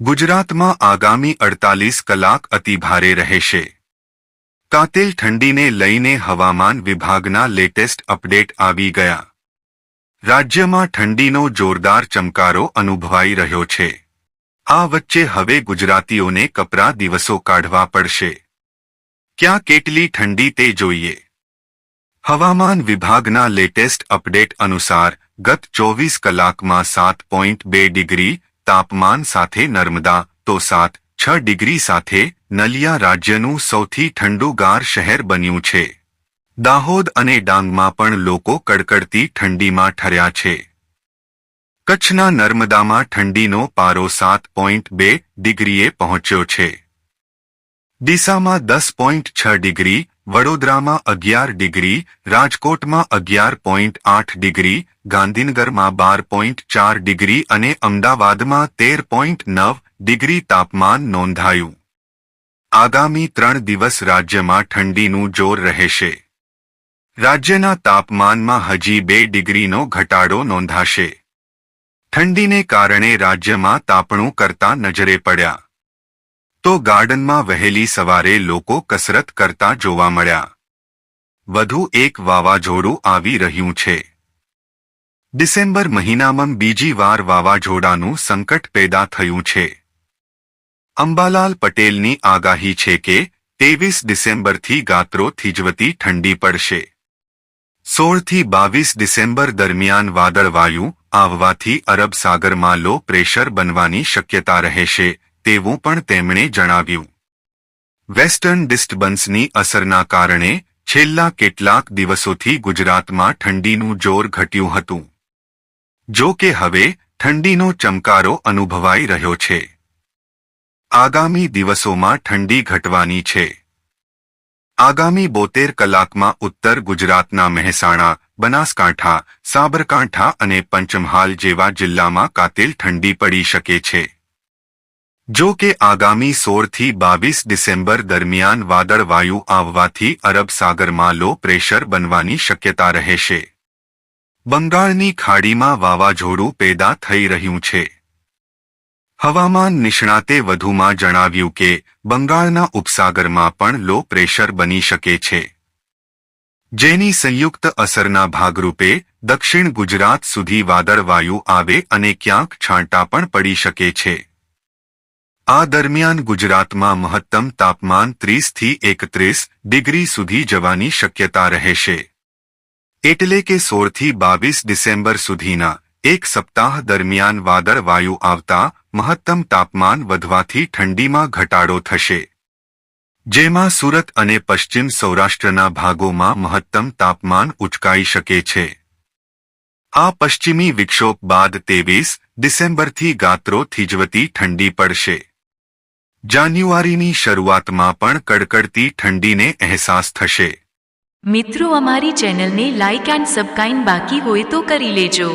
ગુજરાતમાં આગામી અડતાલીસ કલાક અતિભારે રહેશે. કાતિલ ઠંડીને લઈને હવામાન વિભાગના લેટેસ્ટ અપડેટ આવી ગયા. રાજ્યમાં ઠંડીનો જોરદાર ચમકારો અનુભવાઈ રહ્યો છે. આ વચ્ચે હવે ગુજરાતીઓને કપરા દિવસો કાઢવા પડશે. ક્યાં કેટલી ઠંડી તે જોઈએ. હવામાન વિભાગના લેટેસ્ટ અપડેટ અનુસાર ગત ચોવીસ કલાકમાં સાત પોઈન્ટ બે ડિગ્રી તાપમાન સાથે નર્મદા, તો સાત છ ડિગ્રી સાથે નલિયા રાજ્યનું સૌથી ઠંડુગાર શહેર બન્યું છે. દાહોદ અને ડાંગમાં પણ લોકો કડકડતી ઠંડીમાં ઠર્યા છે. કચ્છના નર્મદામાં ઠંડીનો પારો સાત પોઈન્ટ બે ડિગ્રીએ પહોંચ્યો છે. ડીસામાં દસ પોઈન્ટ છ ડિગ્રી વડોદરામાં અગિયાર ડિગ્રી, રાજકોટમાં અગિયાર પોઈન્ટ આઠ ડિગ્રી, ગાંધીનગરમાં બાર પોઈન્ટ ચાર ડિગ્રી અને અમદાવાદમાં તેર પોઈન્ટ નવ ડિગ્રી તાપમાન નોંધાયું. આગામી ત્રણ દિવસ રાજ્યમાં ઠંડીનું જોર રહેશે. રાજ્યના તાપમાનમાં હજી બે ડિગ્રીનો ઘટાડો નોંધાશે. ઠંડીને કારણે રાજ્યમાં તાપણું કરતા નજરે પડ્યા. તો ગાર્ડનમાં વહેલી સવારે લોકો કસરત કરતા જોવા મળ્યા. વધુ એક વાવાઝોડું આવી રહ્યું છે. ડિસેમ્બર મહિનામાં બીજી વાર વાવાઝોડાનું સંકટ પેદા થયું છે. અંબાલાલ પટેલની આગાહી છે કે ત્રેવીસ ડિસેમ્બરથી ગાત્રો થીજવતી ઠંડી પડશે. સોળથી બાવીસ ડિસેમ્બર દરમિયાન વાદળવાયુ, આવવાથી અરબ સાગરમાં લો પ્રેશર બનવાની શક્યતા રહેશે. તેવું પણ તેમણે જણાવ્યું. વેસ્ટર્ન ડિસ્ટર્બન્સની અસરના કારણે છેલ્લા કેટલાક દિવસોથી ગુજરાતમાં ઠંડીનું જોર ઘટ્યું હતું. જો કે હવે ઠંડીનો ચમકારો અનુભવાઈ રહ્યો છે. આગામી દિવસોમાં ઠંડી ઘટવાની છે. આગામી બોતેર કલાકમાં ઉત્તર ગુજરાતના મહેસાણા, બનાસકાંઠા, સાબરકાંઠા અને પંચમહાલ જેવા જિલ્લામાં કાતિલ ઠંડી પડી શકે છે. જો કે આગામી સોળથી બાવીસ ડિસેમ્બર દરમિયાન વાદળવાયુ આવવાથી અરબ સાગરમાં લો પ્રેશર બનવાની શક્યતા રહેશે. બંગાળની ખાડીમાં વાવાઝોડું પેદા થઈ રહ્યું છે. હવામાન નિષ્ણાતે વધુમાં જણાવ્યું કે, બંગાળના ઉપસાગરમાં પણ લો પ્રેશર બની શકે છે. જેની સંયુક્ત અસરના ભાગરૂપે, દક્ષિણ ગુજરાત સુધી વાદળવાયુ આવે અને ક્યાંક છાંટા પણ પડી શકે છે. આ દરમિયાન ગુજરાતમાં મહત્તમ તાપમાન ત્રીસથી એકત્રીસ ડિગ્રી સુધી જવાની શક્યતા રહેશે. એટલે કે સોળથી બાવીસ ડિસેમ્બર સુધીના એક સપ્તાહ દરમિયાન વાદળવાયુ આવતા મહત્તમ તાપમાન વધવાથી ઠંડીમાં ઘટાડો થશે. જેમાં સુરત અને પશ્ચિમ સૌરાષ્ટ્રના ભાગોમાં મહત્તમ તાપમાન ઉચકાઈ શકે છે. આ પશ્ચિમી વિક્ષોભ બાદ તેવીસ ડિસેમ્બરથી ગાત્રો થીજવતી ઠંડી પડશે. જાન્યુઆરીની શરૂઆતમાં પણ કડકડતી ઠંડીને અહેસાસ થશે. મિત્રો, અમારી ચેનલને લાઇક એન્ડ સબસ્ક્રાઇબ બાકી હોય તો કરી લેજો.